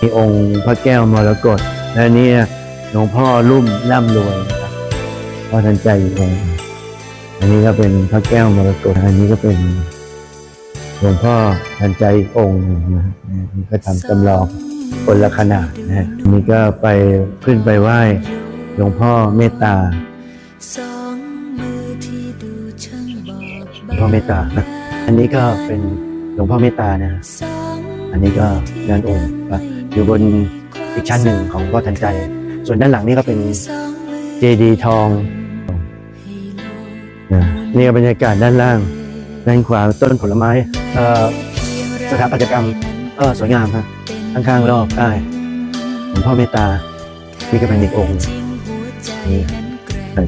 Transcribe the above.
มีองค์พระแก้วมรกตและนี่หลวงพ่อรุ่มร่ำรวยนะครับพ่อทันใจอีกองค์อันนี้ก็เป็นพระแก้วมรกตอันนี้ก็เป็นหลวงพ่อทันใจองค์นึ่งนะฮะนี่ก็ทำจำลองคนละขนาดนะฮะนนี้ก็ไปขึ้นไปไหว้หลวงพ่อเมตตาหลวงพ่อเมตตานะอันนี้ก็เป็นหลวงพ่อเมตตานะองอันนี้ก็งานองค์นะ อยู่บนอีกชั้นหนึ่งของพ่อทันใจ ส่วนด้านหลังนี่ก็เป็นเจดีทองนี่ก็บรรยากาศด้านล่าง ด้านขวาต้นผลไม้สถาปัตยกรรมก็สวยงามครับข้างๆรอบใต้หลวงพ่อเมตตานี่ก็เป็นอีกองค์จริงหัวใจนี่นั้นแกร่งใส่